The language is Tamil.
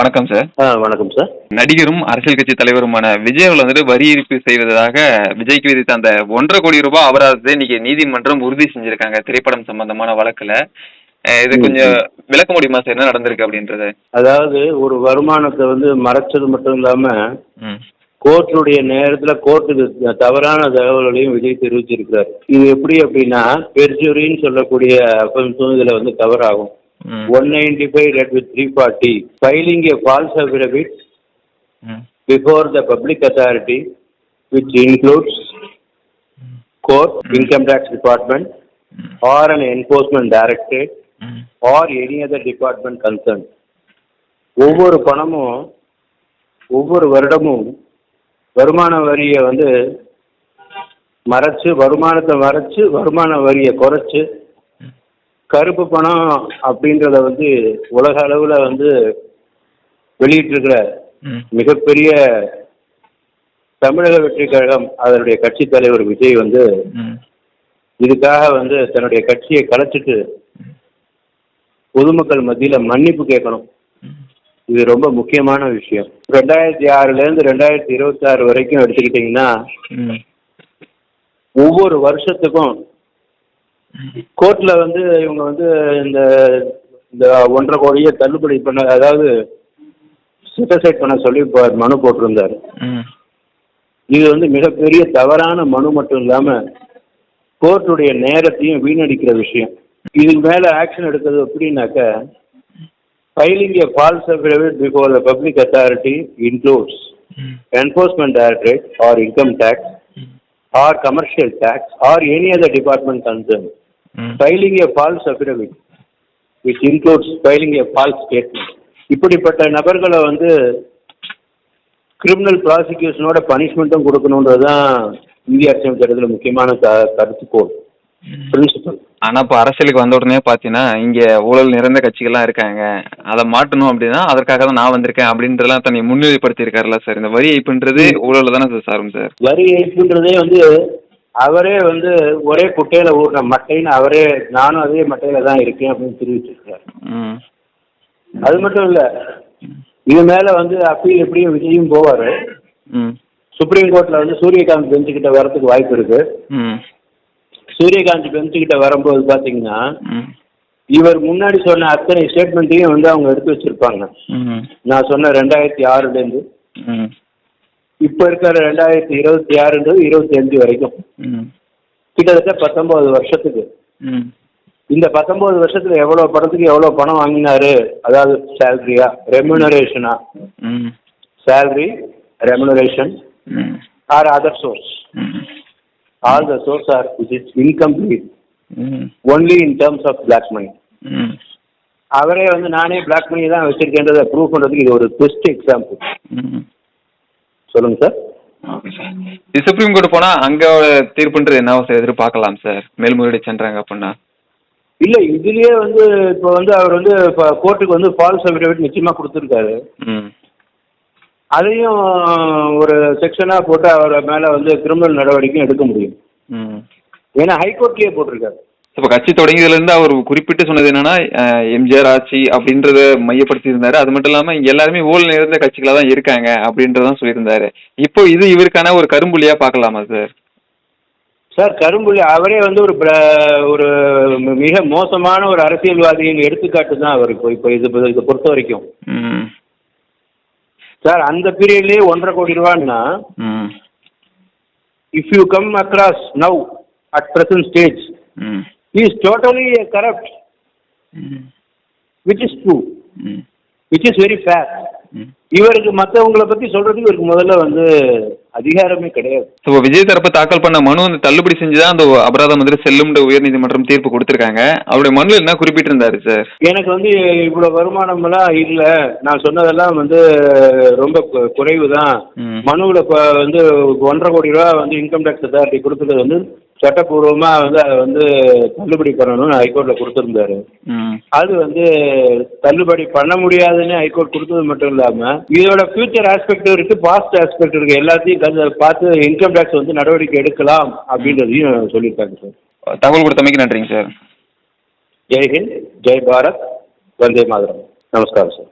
வணக்கம் சார். வணக்கம் சார். நடிகரும் அரசியல் கட்சி தலைவருமான விஜய் அவர்கள் வந்துட்டு வரி ஏய்ப்பு செய்வதாக விஜய்க்கு விதித்த அந்த ஒன்றரை கோடி ரூபாய் அபராதத்தை இன்னைக்கு நீதிமன்றம் உறுதி செஞ்சிருக்காங்க திரைப்படம் சம்பந்தமான வழக்குல. இது கொஞ்சம் விளக்க முடியுமா சார்? என்ன நடந்திருக்கு அப்படின்றத? அதாவது ஒரு வருமானத்தை வந்து மறைச்சது மட்டும் இல்லாமல் ம். கோர்ட்டுடைய நேரத்தில் கோர்ட்டுக்கு தவறான தகவல்களையும் விஜய் தெரிவிச்சிருக்கிறார். இது எப்படி அப்படின்னா பெர்ஜுரின்னு சொல்லக்கூடிய இதில் வந்து கவர் ஆகும் one ninety five read with three forty filing a false affidavit hmm before the public authority, which includes court, income tax department, or an enforcement directorate, ம் or any other department concerned. ஒவ்வொரு பணமும் ஒவ்வொரு வருடமும் வருமான வரியை வந்து மறைச்சு வருமானத்தை மறைச்சு வருமான வரியை குறைச்சு கருப்பு பணம் அப்படின்றத வந்து உலக அளவில் வந்து வெளியிட்டிருக்கிற மிகப்பெரிய தமிழக வெற்றி கழகம் அதனுடைய கட்சி தலைவர் விஜய் வந்து இதுக்காக வந்து தன்னுடைய கட்சியை கலைச்சிட்டு பொதுமக்கள் மத்தியில் மன்னிப்பு கேட்கணும். இது ரொம்ப முக்கியமான விஷயம். ரெண்டாயிரத்தி ஆறுலேருந்து ரெண்டாயிரத்தி இருபத்தாறு வரைக்கும் எடுத்துக்கிட்டிங்கன்னா ஒவ்வொரு வருஷத்துக்கும் கோர்ட்டில் வந்து இவங்க வந்து இந்த இந்த ஒன்றரை கோடியை தள்ளுபடி பண்ண அதாவது செட்டிசைட் பண்ண சொல்லி இப்போ மனு போட்டிருந்தாரு. இது வந்து மிகப்பெரிய தவறான மனு மட்டும் இல்லாமல் கோர்ட்டுடைய நேரத்தையும் வீணடிக்கிற விஷயம். இதுக்கு மேலே ஆக்ஷன் எடுக்கிறது எப்படின்னாக்க filing a false affidavit before the public authority includes hmm. enforcement directorate or income tax or commercial tax or any other department Filing a false affidavit, which includes filing a false statement. இப்படிப்பட்ட நபர்களை வந்து கிரிமினல் ப்ராசிக்யூஷனோட பனிஷ்மெண்ட்டும் கொடுக்கணுன்றது தான் இந்திய அரசியல் முக்கியமான க கருத்துக்கோள் பிரின்சிபல் ஆனா இப்போ அரசியலுக்கு வந்த உடனே பார்த்தீங்கன்னா இங்க ஊழல் நிறைந்த கட்சிகள்லாம் இருக்காங்க. அதை மாட்டணும் அப்படின்னா அதற்காக தான் நான் வந்திருக்கேன் அப்படின்றதெல்லாம் தன்னை முன்னிலைப்படுத்தி இருக்காருல்ல சார். இந்த வரி ஏய்ப்புன்றது ஊழல் தானே சார் சாரும் சார். வரி ஏய்ப்புன்றதே வந்து அவரே வந்து ஒரே குட்டையில் ஊறின மட்டைன்னு அவரே நானும் அதே மட்டையில் தான் இருக்கேன் அப்படின்னு தெரிவிச்சிருக்காரு. ம். அது மட்டும் இல்லை இது மேலே வந்து அப்பீல் எப்படியும் விஜயும் போவார். ம். சுப்ரீம் கோர்ட்டில் வந்து சூரியகாந்த் பெஞ்சுக்கிட்ட வரதுக்கு வாய்ப்பு இருக்குது ம். சூரியகாந்த் பெஞ்சுக்கிட்ட வரும்போது பார்த்தீங்கன்னா ம். இவர் முன்னாடி சொன்ன அத்தனை ஸ்டேட்மெண்ட்டையும் வந்து அவங்க எடுத்து வச்சிருப்பாங்க. ம். நான் சொன்ன ரெண்டாயிரத்தி ஆறுலேருந்து ம். இப்போ இருக்கிற ரெண்டாயிரத்தி இருபத்தி ஆறுன்றது இருபத்தி அஞ்சு வரைக்கும். ம். கிட்டத்தட்ட பத்தொன்பது வருஷத்துக்கு. ம். இந்த பத்தொன்பது வருஷத்துல எவ்வளோ பணத்துக்கு எவ்வளோ பணம் வாங்கினாரு? அதாவது சேலரியா ரெமுனரேஷனா ம். Salary remuneration hmm. Or other source hmm. All the source are which is incomplete. ம். Only in terms of black money. ம். அவரே வந்து நானே பிளாக் மணி தான் வச்சிருக்கேன்றதை ப்ரூவ் பண்ணுறதுக்கு இது ஒரு பெஸ்ட் எக்ஸாம்பிள் சொல்லுங்க சார். Okay sir. இது சுப்ரீம் கோர்ட் போனா அங்க தீர்ப்புன்றது என்ன சார் எதிர்பார்க்கலாம் சார்? மேல்முறையீடு சென்றாங்க அப்படின்னா. இல்லை இதுலயே வந்து இப்போ வந்து அவர் வந்து இப்போ கோர்ட்டுக்கு வந்து ஃபால்ஸ் அஃபிடவிட் நிச்சயமாக கொடுத்துருக்காரு. ம். அதையும் ஒரு செக்ஷனாக போட்டு அவர் மேலே வந்து கிரிமினல் நடவடிக்கையும் எடுக்க முடியும். ம். ஏன்னா ஹைகோர்ட்லேயே போட்டிருக்காரு. இப்போ கட்சி தொடங்கியதுல இருந்து அவர் குறிப்பிட்டு சொன்னது என்னன்னா எம்ஜிஆர் ஆட்சி அப்படின்றத மையப்படுத்தி இருந்தாரு அது மட்டும் இல்லாம இங்க எல்லாருமே ஊழல் நிறைந்த கட்சிகளா தான் இருக்காங்க அப்படின்றதான் சொல்லியிருந்தாரு. இப்போ இது இவருக்கான ஒரு கரும்புள்ளியா பார்க்கலாமா சார்? சார் கரும்புள்ளி அவரே வந்து ஒரு பிர- ஒரு மிக மோசமான ஒரு அரசியல்வாதியின் எடுத்துக்காட்டு தான் அவர் இப்போ இப்போ இது இதை பொறுத்த வரைக்கும். ம். சார் அந்த பீரியட்லேயே ஒன்றரை கோடி ரூபான்னா if you come across now at present stage is totally hmm which is true hmm which is very fair hmm இவருக்கு மற்றவங்கள பற்றி சொல்கிறதுக்கு இவருக்கு முதல்ல வந்து அதிகாரமே கிடையாது. இப்போ விஜய் தரப்பு தாக்கல் பண்ண மனு வந்து தள்ளுபடி செஞ்சுதான் அந்த அபராதம் வந்து செல்லும் உயர்நீதிமன்றம் தீர்ப்பு கொடுத்திருக்காங்க. அவருடைய மனுவில் என்ன குறிப்பிட்டிருந்தாரு சார்? எனக்கு வந்து இவ்வளோ வருமானமெல்லாம் இல்லை. நான் சொன்னதெல்லாம் வந்து ரொம்ப குறைவு தான் மனுவில் வந்து ஒன்றரை கோடி ரூபா வந்து இன்கம் டேக்ஸ் அத்தாரிட்டி கொடுத்தது வந்து சட்டப்பூர்வமாக வந்து அதை வந்து தள்ளுபடி பண்ணணும்னு ஹைகோர்ட்டில் கொடுத்துருந்தாரு. அது வந்து தள்ளுபடி பண்ண முடியாதுன்னு ஹைகோர்ட் கொடுத்தது மட்டும் இல்லாமல் இதோட ஃபியூச்சர் ஆஸ்பெக்ட் இருக்கு பாஸ்ட் ஆஸ்பெக்ட் இருக்கு. எல்லாத்தையும் பார்த்து இன்கம் டேக்ஸ் வந்து நடவடிக்கை எடுக்கலாம் அப்படின்றதையும் சொல்லியிருக்காங்க சார். தகவல் கொடுத்தமைக்கு நன்றிங்க சார். ஜெய் ஹிந்த் ஜெய் பாரத் வந்தே மாதரம். நமஸ்காரம் சார்.